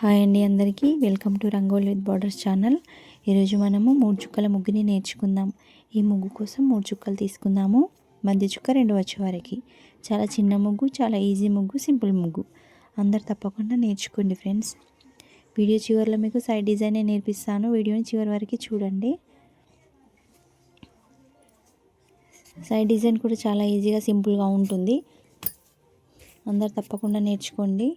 Hi అండి అందరికీ. Welcome to Rangoli with borders channel. ఈరోజు మనము మూడు చుక్కల ముగ్గుని నేర్చుకుందాం. ఈ ముగ్గు కోసం మూడు చుక్కలు తీసుకుందాము. మధ్య చుక్క రెండు వచ్చే వరకు. చాలా చిన్న ముగ్గు చాలా ఈజీ ముగ్గు సింపుల్ ముగ్గు. అందరు తప్పకుండా నేర్చుకోండి ఫ్రెండ్స్. వీడియో చివరిలో మీకు సైడ్ డిజైన్ నేర్పిస్తాను. వీడియోని చివరి వరకు చూడండి. సైడ్ డిజైన్ కూడా చాలా ఈజీగా సింపుల్గా ఉంటుంది. అందరు తప్పకుండా నేర్చుకోండి.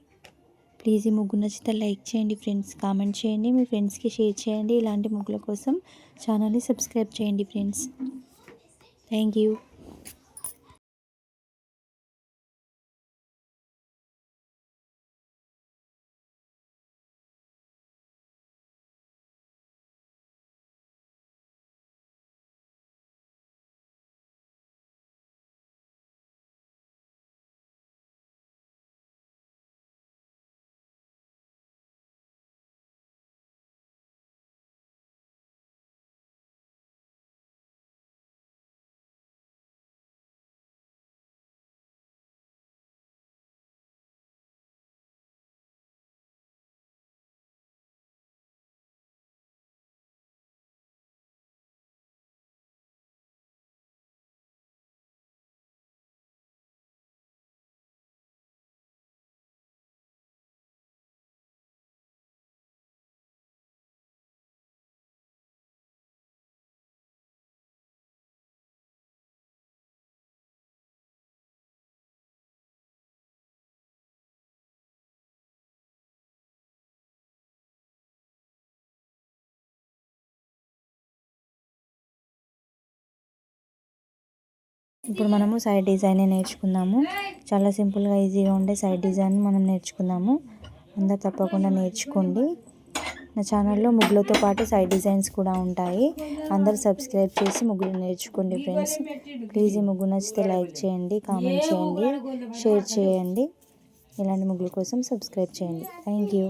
ప్లీజ్ ఈ ముగ్గు నచ్చితే లైక్ చేయండి ఫ్రెండ్స్ కామెంట్ చేయండి మీ ఫ్రెండ్స్కి షేర్ చేయండి. ఇలాంటి ముగ్గుల కోసం ఛానల్ని సబ్స్క్రైబ్ చేయండి ఫ్రెండ్స్. Thank you. ఇప్పుడు మనము సైడ్ డిజైన్ నేర్చుకుందాము. చాలా సింపుల్గా ఈజీగా ఉండే సైడ్ డిజైన్ మనం నేర్చుకుందాము. అందరు తప్పకుండా నేర్చుకోండి. నా ఛానల్లో ముగ్గులతో పాటు సైడ్ డిజైన్స్ కూడా ఉంటాయి. అందరు సబ్స్క్రైబ్ చేసి ముగ్గులు నేర్చుకోండి ఫ్రెండ్స్ ప్లీజ్ ఈ ముగ్గు నచ్చితే లైక్ చేయండి కామెంట్ చేయండి షేర్ చేయండి. ఇలాంటి ముగ్గుల కోసం సబ్స్క్రైబ్ చేయండి. Thank you